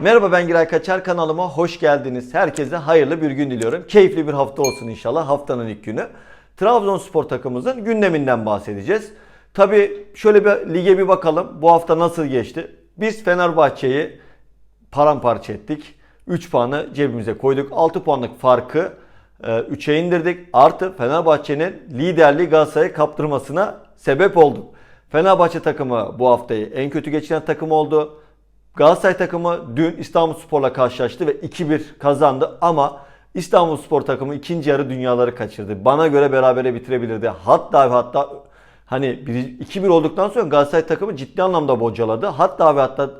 Merhaba ben Giray Kaçar kanalıma hoş geldiniz. Herkese hayırlı bir gün diliyorum. Keyifli bir hafta olsun inşallah haftanın ilk günü. Trabzonspor takımımızın gündeminden bahsedeceğiz. Tabi şöyle bir lige bir bakalım. Bu hafta nasıl geçti? Biz Fenerbahçe'yi paramparça ettik. 3 puanı cebimize koyduk. 6 puanlık farkı 3'e indirdik. Artı Fenerbahçe'nin liderliği Galatasaray'a kaptırmasına sebep olduk. Fenerbahçe takımı bu haftayı en kötü geçiren takım oldu. Galatasaray takımı dün İstanbulspor'la karşılaştı ve 2-1 kazandı ama İstanbulspor takımı ikinci yarı dünyaları kaçırdı. Bana göre berabere bitirebilirdi. Hatta hatta hani 2-1 olduktan sonra Galatasaray takımı ciddi anlamda bocaladı. Hatta ve hatta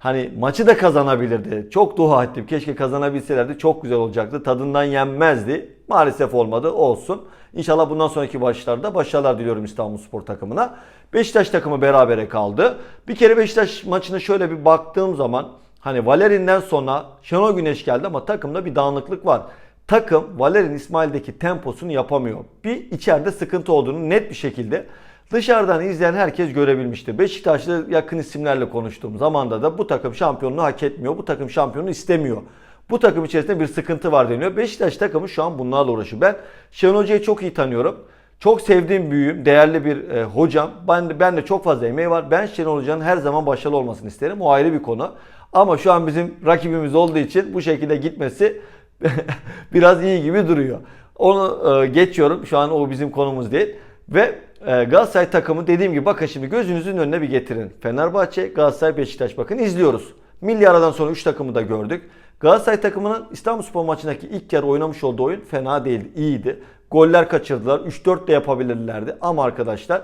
hani maçı da kazanabilirdi. Çok dua ettim. Keşke kazanabilselerdi. Çok güzel olacaktı. Tadından yenmezdi. Maalesef olmadı. Olsun. İnşallah bundan sonraki maçlarda başarılar diliyorum İstanbulspor takımına. Beşiktaş takımı berabere kaldı. Bir kere Beşiktaş maçına şöyle bir baktığım zaman hani Valerian'den sonra Şenol Güneş geldi ama takımda bir dağınıklık var. Takım Valerian İsmail'deki temposunu yapamıyor. Bir içeride sıkıntı olduğunu net bir şekilde dışarıdan izleyen herkes görebilmiştir. Beşiktaşlı yakın isimlerle konuştuğum zamanda da bu takım şampiyonluğu hak etmiyor. Bu takım şampiyonluğu istemiyor. Bu takım içerisinde bir sıkıntı var deniyor. Beşiktaş takımı şu an bunlarla uğraşıyor. Ben Şenol Hoca'yı çok iyi tanıyorum. Çok sevdiğim büyüğüm, değerli bir e, hocam. Ben de, ben de çok fazla emeği var. Ben Şenol Hoca'nın her zaman başarılı olmasını isterim. O ayrı bir konu. Ama şu an bizim rakibimiz olduğu için bu şekilde gitmesi biraz iyi gibi duruyor. Onu e, geçiyorum. Şu an o bizim konumuz değil. Ve Galatasaray takımı dediğim gibi bakın şimdi gözünüzün önüne bir getirin. Fenerbahçe, Galatasaray, Beşiktaş bakın izliyoruz. Milli aradan sonra 3 takımı da gördük. Galatasaray takımının İstanbulspor maçındaki ilk yarı oynamış olduğu oyun fena değildi, iyiydi. Goller kaçırdılar. 3-4 de yapabilirlerdi. Ama arkadaşlar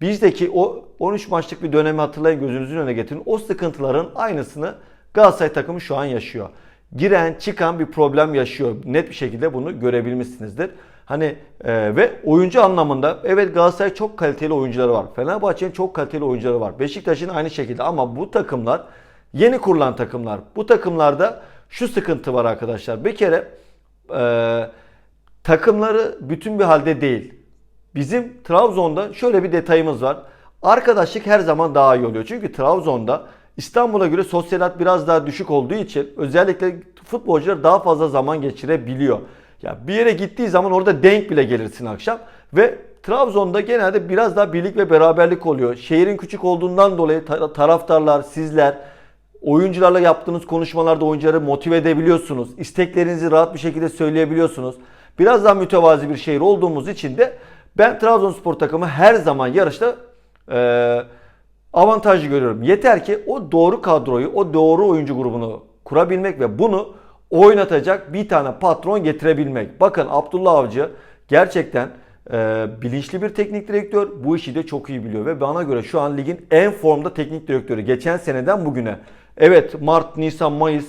bizdeki o 13 maçlık bir dönemi hatırlayın gözünüzün önüne getirin. O sıkıntıların aynısını Galatasaray takımı şu an yaşıyor. Giren çıkan bir problem yaşıyor. Net bir şekilde bunu görebilmişsinizdir. Hani e, ve oyuncu anlamında evet Galatasaray çok kaliteli oyuncuları var. Fenerbahçe'nin çok kaliteli oyuncuları var. Beşiktaş'ın aynı şekilde ama bu takımlar yeni kurulan takımlar. Bu takımlarda şu sıkıntı var arkadaşlar. Bir kere e, takımları bütün bir halde değil. Bizim Trabzon'da şöyle bir detayımız var. Arkadaşlık her zaman daha iyi oluyor. Çünkü Trabzon'da İstanbul'a göre sosyal hayat biraz daha düşük olduğu için özellikle futbolcular daha fazla zaman geçirebiliyor. Ya bir yere gittiği zaman orada denk bile gelirsin akşam ve Trabzon'da genelde biraz daha birlik ve beraberlik oluyor. Şehrin küçük olduğundan dolayı taraftarlar, sizler oyuncularla yaptığınız konuşmalarda oyuncuları motive edebiliyorsunuz. İsteklerinizi rahat bir şekilde söyleyebiliyorsunuz. Biraz daha mütevazi bir şehir olduğumuz için de ben Trabzonspor takımı her zaman yarışta e, avantajlı görüyorum. Yeter ki o doğru kadroyu, o doğru oyuncu grubunu kurabilmek ve bunu oynatacak bir tane patron getirebilmek. Bakın Abdullah Avcı gerçekten e, bilinçli bir teknik direktör. Bu işi de çok iyi biliyor ve bana göre şu an ligin en formda teknik direktörü. Geçen seneden bugüne. Evet Mart, Nisan, Mayıs,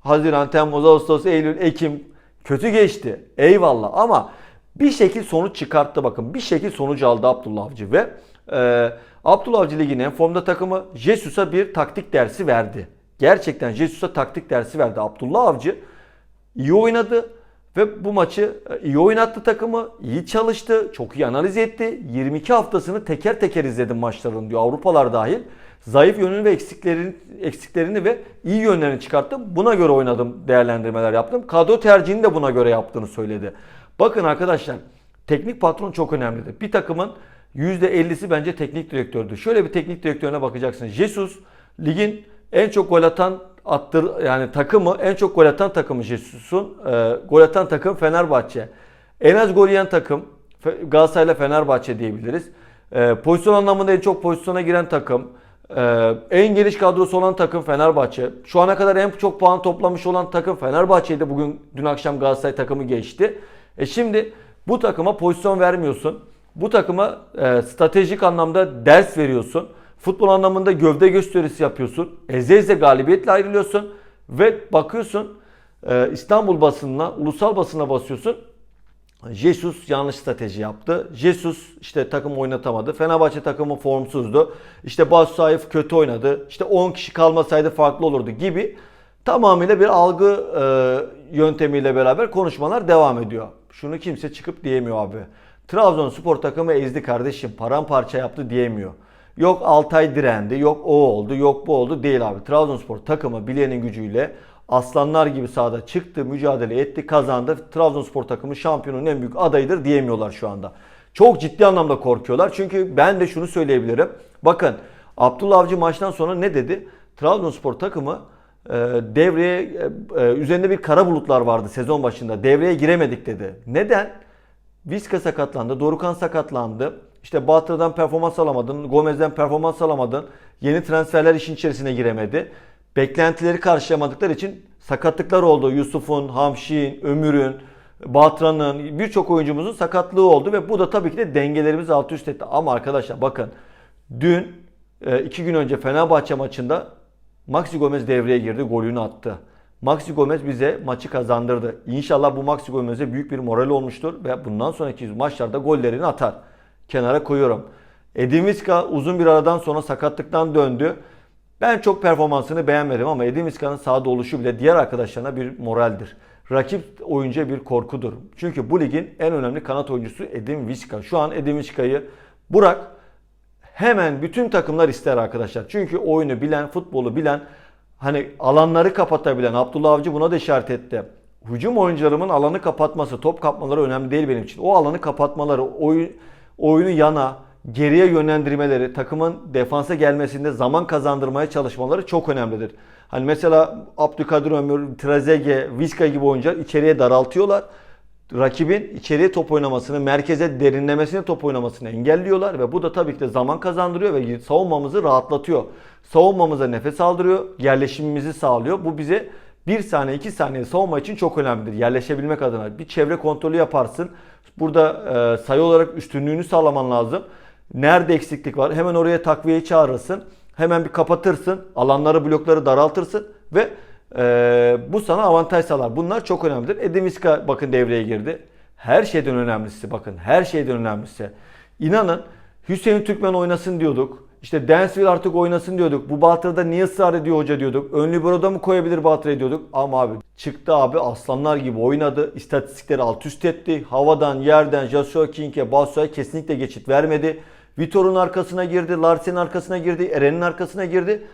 Haziran, Temmuz, Ağustos, Eylül, Ekim kötü geçti. Eyvallah ama bir şekil sonuç çıkarttı bakın. Bir şekil sonucu aldı Abdullah Avcı ve e, Abdullah Avcı ligin en formda takımı Jesus'a bir taktik dersi verdi. Gerçekten Jesus'a taktik dersi verdi. Abdullah Avcı iyi oynadı ve bu maçı iyi oynattı takımı, iyi çalıştı, çok iyi analiz etti. 22 haftasını teker teker izledim maçların diyor Avrupalar dahil. Zayıf yönünü ve eksiklerini, eksiklerini ve iyi yönlerini çıkarttım. Buna göre oynadım, değerlendirmeler yaptım. Kadro tercihini de buna göre yaptığını söyledi. Bakın arkadaşlar, teknik patron çok önemlidir. Bir takımın %50'si bence teknik direktördür. Şöyle bir teknik direktörüne bakacaksın. Jesus ligin en çok gol atan attır yani takımı en çok gol atan takımı Jesus'un. E, gol atan takım Fenerbahçe. En az gol yiyen takım Galatasaray ile Fenerbahçe diyebiliriz. E, pozisyon anlamında en çok pozisyona giren takım. E, en geniş kadrosu olan takım Fenerbahçe. Şu ana kadar en çok puan toplamış olan takım Fenerbahçe'ydi. Bugün dün akşam Galatasaray takımı geçti. E şimdi bu takıma pozisyon vermiyorsun. Bu takıma e, stratejik anlamda ders veriyorsun. Futbol anlamında gövde gösterisi yapıyorsun. Eze eze galibiyetle ayrılıyorsun. Ve bakıyorsun e, İstanbul basınına, ulusal basına basıyorsun. Jesus yanlış strateji yaptı. Jesus işte takım oynatamadı. Fenerbahçe takımı formsuzdu. İşte Saif kötü oynadı. İşte 10 kişi kalmasaydı farklı olurdu gibi tamamıyla bir algı e, yöntemiyle beraber konuşmalar devam ediyor. Şunu kimse çıkıp diyemiyor abi. Trabzonspor takımı ezdi kardeşim. Paramparça yaptı diyemiyor. Yok Altay direndi, yok o oldu, yok bu oldu değil abi. Trabzonspor takımı bileğinin gücüyle aslanlar gibi sahada çıktı, mücadele etti, kazandı. Trabzonspor takımı şampiyonun en büyük adayıdır diyemiyorlar şu anda. Çok ciddi anlamda korkuyorlar. Çünkü ben de şunu söyleyebilirim. Bakın Abdullah Avcı maçtan sonra ne dedi? Trabzonspor takımı e, devreye e, e, üzerinde bir kara bulutlar vardı sezon başında. Devreye giremedik dedi. Neden? Vizca sakatlandı, Dorukan sakatlandı. İşte Batır'dan performans alamadın, Gomez'den performans alamadın. Yeni transferler işin içerisine giremedi. Beklentileri karşılayamadıkları için sakatlıklar oldu. Yusuf'un, Hamşik'in, Ömür'ün, Batra'nın birçok oyuncumuzun sakatlığı oldu ve bu da tabii ki de dengelerimizi alt üst etti. Ama arkadaşlar bakın dün e, iki gün önce Fenerbahçe maçında Maxi Gomez devreye girdi, golünü attı. Maxi Gomez bize maçı kazandırdı. İnşallah bu Maxi Gomez'e büyük bir moral olmuştur ve bundan sonraki maçlarda gollerini atar. Kenara koyuyorum. Edin Visca uzun bir aradan sonra sakatlıktan döndü. Ben çok performansını beğenmedim ama Edin Visca'nın sahada oluşu bile diğer arkadaşlarına bir moraldir. Rakip oyuncuya bir korkudur. Çünkü bu ligin en önemli kanat oyuncusu Edin Visca. Şu an Edin Visca'yı Burak hemen bütün takımlar ister arkadaşlar. Çünkü oyunu bilen, futbolu bilen, hani alanları kapatabilen Abdullah Avcı buna da işaret etti. Hücum oyuncularımın alanı kapatması, top kapmaları önemli değil benim için. O alanı kapatmaları, oyun, oyunu yana, geriye yönlendirmeleri, takımın defansa gelmesinde zaman kazandırmaya çalışmaları çok önemlidir. Hani mesela Abdülkadir Ömür, Trezeguet, Vizca gibi oyuncular içeriye daraltıyorlar. Rakibin içeriye top oynamasını, merkeze derinlemesine top oynamasını engelliyorlar ve bu da tabii ki de zaman kazandırıyor ve savunmamızı rahatlatıyor. Savunmamıza nefes aldırıyor, yerleşimimizi sağlıyor. Bu bize 1 saniye 2 saniye savunma için çok önemlidir. Yerleşebilmek adına bir çevre kontrolü yaparsın. Burada e, sayı olarak üstünlüğünü sağlaman lazım. Nerede eksiklik var hemen oraya takviyeyi çağırırsın. Hemen bir kapatırsın. Alanları blokları daraltırsın ve e, bu sana avantaj sağlar. Bunlar çok önemlidir. Edin Visca bakın devreye girdi. Her şeyden önemlisi bakın her şeyden önemlisi. İnanın Hüseyin Türkmen oynasın diyorduk. İşte Dansville artık oynasın diyorduk. Bu Batır'da niye ısrar ediyor hoca diyorduk. Ön libero'da mı koyabilir Batır'ı diyorduk. Ama abi çıktı abi aslanlar gibi oynadı. İstatistikleri alt üst etti. Havadan, yerden Joshua King'e, Basu'ya kesinlikle geçit vermedi. Vitor'un arkasına girdi, Larsen'in arkasına girdi, Eren'in arkasına girdi.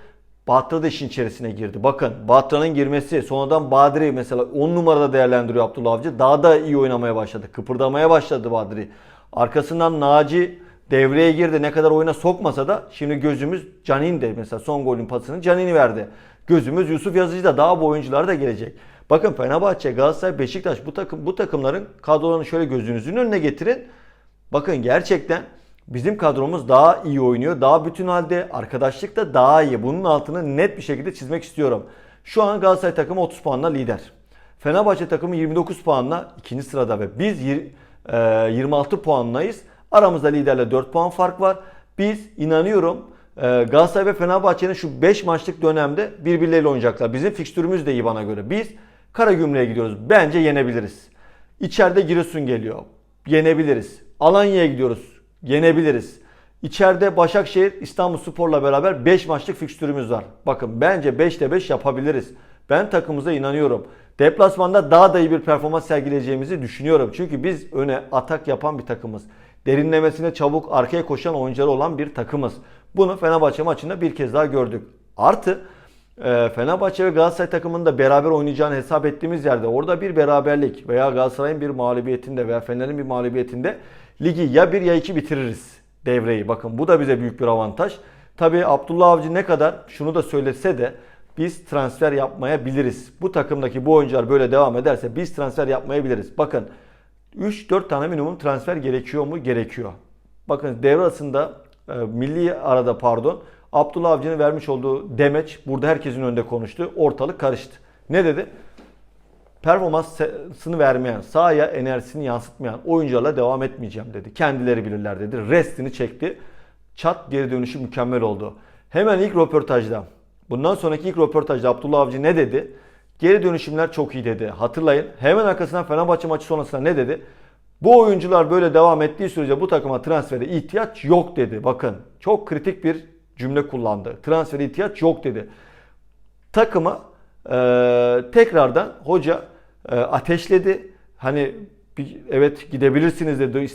Batra da işin içerisine girdi. Bakın Batra'nın girmesi sonradan Badri mesela 10 numarada değerlendiriyor Abdullah Avcı. Daha da iyi oynamaya başladı. Kıpırdamaya başladı Badri. Arkasından Naci devreye girdi. Ne kadar oyuna sokmasa da şimdi gözümüz Canin'de mesela son golün pasını Canin'i verdi. Gözümüz Yusuf Yazıcı'da daha bu oyuncular da gelecek. Bakın Fenerbahçe, Galatasaray, Beşiktaş bu takım bu takımların kadrolarını şöyle gözünüzün önüne getirin. Bakın gerçekten Bizim kadromuz daha iyi oynuyor. Daha bütün halde arkadaşlık da daha iyi. Bunun altını net bir şekilde çizmek istiyorum. Şu an Galatasaray takımı 30 puanla lider. Fenerbahçe takımı 29 puanla ikinci sırada ve biz 26 puanlayız. Aramızda liderle 4 puan fark var. Biz inanıyorum Galatasaray ve Fenerbahçe'nin şu 5 maçlık dönemde birbirleriyle oynayacaklar. Bizim fikstürümüz de iyi bana göre. Biz Karagümrük'e gidiyoruz. Bence yenebiliriz. İçeride Giresun geliyor. Yenebiliriz. Alanya'ya gidiyoruz yenebiliriz. İçeride Başakşehir İstanbul Spor'la beraber 5 maçlık fikstürümüz var. Bakın bence 5'te 5 yapabiliriz. Ben takımıza inanıyorum. Deplasmanda daha da iyi bir performans sergileyeceğimizi düşünüyorum. Çünkü biz öne atak yapan bir takımız. Derinlemesine çabuk arkaya koşan oyuncuları olan bir takımız. Bunu Fenerbahçe maçında bir kez daha gördük. Artı e, Fenerbahçe ve Galatasaray takımında beraber oynayacağını hesap ettiğimiz yerde orada bir beraberlik veya Galatasaray'ın bir mağlubiyetinde veya Fener'in bir mağlubiyetinde ligi ya 1 ya 2 bitiririz devreyi. Bakın bu da bize büyük bir avantaj. Tabi Abdullah Avcı ne kadar şunu da söylese de biz transfer yapmayabiliriz. Bu takımdaki bu oyuncular böyle devam ederse biz transfer yapmayabiliriz. Bakın 3-4 tane minimum transfer gerekiyor mu? Gerekiyor. Bakın devre arasında e, milli arada pardon Abdullah Avcı'nın vermiş olduğu demeç burada herkesin önünde konuştu. Ortalık karıştı. Ne dedi? performansını vermeyen, sahaya enerjisini yansıtmayan oyuncularla devam etmeyeceğim dedi. Kendileri bilirler dedi. Restini çekti. Çat geri dönüşü mükemmel oldu. Hemen ilk röportajda, bundan sonraki ilk röportajda Abdullah Avcı ne dedi? Geri dönüşümler çok iyi dedi. Hatırlayın. Hemen arkasından Fenerbahçe maçı sonrasında ne dedi? Bu oyuncular böyle devam ettiği sürece bu takıma transfere ihtiyaç yok dedi. Bakın çok kritik bir cümle kullandı. Transfere ihtiyaç yok dedi. Takıma e, tekrardan hoca e, ateşledi. Hani bir, evet gidebilirsiniz dedi.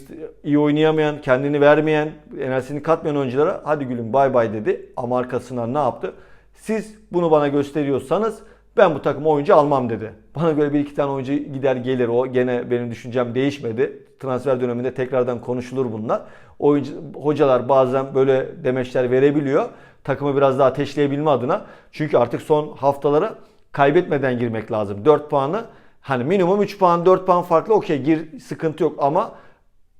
İyi oynayamayan, kendini vermeyen, enerjisini katmayan oyunculara hadi gülüm bay bay dedi. Ama arkasından ne yaptı? Siz bunu bana gösteriyorsanız ben bu takıma oyuncu almam dedi. Bana göre bir iki tane oyuncu gider gelir. O gene benim düşüncem değişmedi. Transfer döneminde tekrardan konuşulur bunlar. Oyuncu, hocalar bazen böyle demeçler verebiliyor. Takımı biraz daha ateşleyebilme adına. Çünkü artık son haftalara kaybetmeden girmek lazım. 4 puanı hani minimum 3 puan 4 puan farklı okey gir sıkıntı yok ama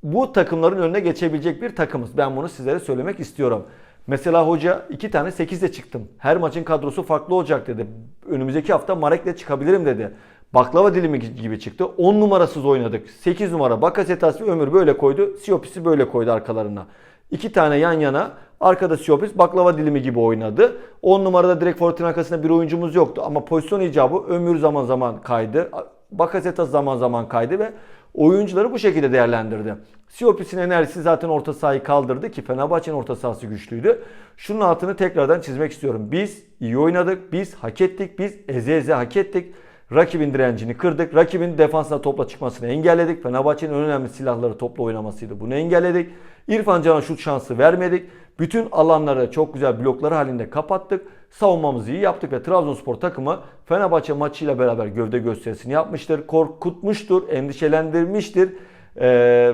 bu takımların önüne geçebilecek bir takımız. Ben bunu sizlere söylemek istiyorum. Mesela hoca iki tane 8'de çıktım. Her maçın kadrosu farklı olacak dedi. Önümüzdeki hafta Marek'le çıkabilirim dedi. Baklava dilimi gibi çıktı. 10 numarasız oynadık. 8 numara Bakasetas ve Ömür böyle koydu. Siopis'i böyle koydu arkalarına. İki tane yan yana. Arkada Siopis baklava dilimi gibi oynadı. 10 numarada direkt forvetin arkasında bir oyuncumuz yoktu. Ama pozisyon icabı Ömür zaman zaman kaydı. Bakasetas zaman zaman kaydı ve oyuncuları bu şekilde değerlendirdi. Siopis'in enerjisi zaten orta sahayı kaldırdı ki Fenerbahçe'nin orta sahası güçlüydü. Şunun altını tekrardan çizmek istiyorum. Biz iyi oynadık, biz hak ettik, biz eze eze hak ettik. Rakibin direncini kırdık. Rakibin defansına topla çıkmasını engelledik. Fenerbahçe'nin en önemli silahları topla oynamasıydı. Bunu engelledik. İrfan Can'a şut şansı vermedik. Bütün alanları çok güzel blokları halinde kapattık. Savunmamızı iyi yaptık ve Trabzonspor takımı Fenerbahçe maçıyla beraber gövde gösterisini yapmıştır. Korkutmuştur, endişelendirmiştir. Ee,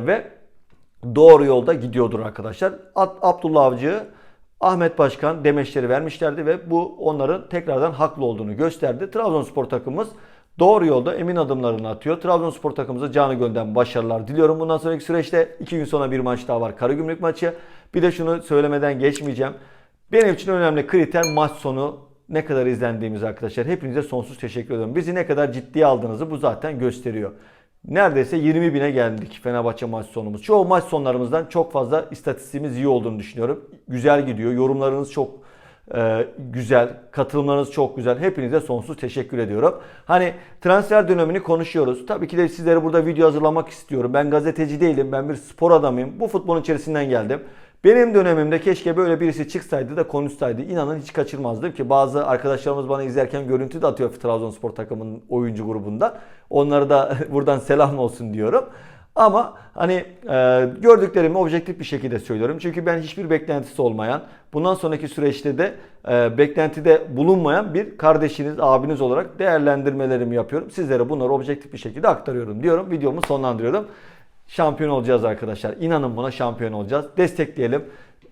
ve doğru yolda gidiyordur arkadaşlar. Ab- Abdullah Avcı Ahmet Başkan demeçleri vermişlerdi ve bu onların tekrardan haklı olduğunu gösterdi. Trabzonspor takımımız doğru yolda emin adımlarını atıyor. Trabzonspor takımımıza canı gönülden başarılar diliyorum. Bundan sonraki süreçte 2 gün sonra bir maç daha var. Karagümrük maçı. Bir de şunu söylemeden geçmeyeceğim. Benim için önemli kriter maç sonu ne kadar izlendiğimiz arkadaşlar. Hepinize sonsuz teşekkür ediyorum. Bizi ne kadar ciddiye aldığınızı bu zaten gösteriyor. Neredeyse 20 bine geldik Fenerbahçe maç sonumuz. Çoğu maç sonlarımızdan çok fazla istatistiğimiz iyi olduğunu düşünüyorum. Güzel gidiyor. Yorumlarınız çok e, güzel. Katılımlarınız çok güzel. Hepinize sonsuz teşekkür ediyorum. Hani transfer dönemini konuşuyoruz. Tabii ki de sizlere burada video hazırlamak istiyorum. Ben gazeteci değilim. Ben bir spor adamıyım. Bu futbolun içerisinden geldim. Benim dönemimde keşke böyle birisi çıksaydı da konuşsaydı. İnanın hiç kaçırmazdım ki bazı arkadaşlarımız bana izlerken görüntü de atıyor Trabzonspor takımının oyuncu grubunda. Onlara da buradan selam olsun diyorum. Ama hani e, gördüklerimi objektif bir şekilde söylüyorum. Çünkü ben hiçbir beklentisi olmayan, bundan sonraki süreçte de e, beklentide bulunmayan bir kardeşiniz, abiniz olarak değerlendirmelerimi yapıyorum. Sizlere bunları objektif bir şekilde aktarıyorum diyorum. Videomu sonlandırıyorum. Şampiyon olacağız arkadaşlar. İnanın buna şampiyon olacağız. Destekleyelim.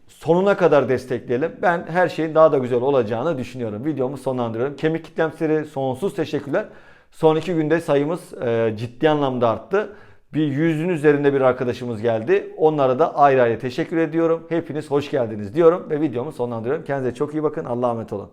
Sonuna kadar destekleyelim. Ben her şeyin daha da güzel olacağını düşünüyorum. Videomu sonlandırıyorum. Kemik kitlem size sonsuz teşekkürler. Son iki günde sayımız e, ciddi anlamda arttı. Bir yüzün üzerinde bir arkadaşımız geldi. Onlara da ayrı ayrı teşekkür ediyorum. Hepiniz hoş geldiniz diyorum ve videomu sonlandırıyorum. Kendinize çok iyi bakın. Allah'a emanet olun.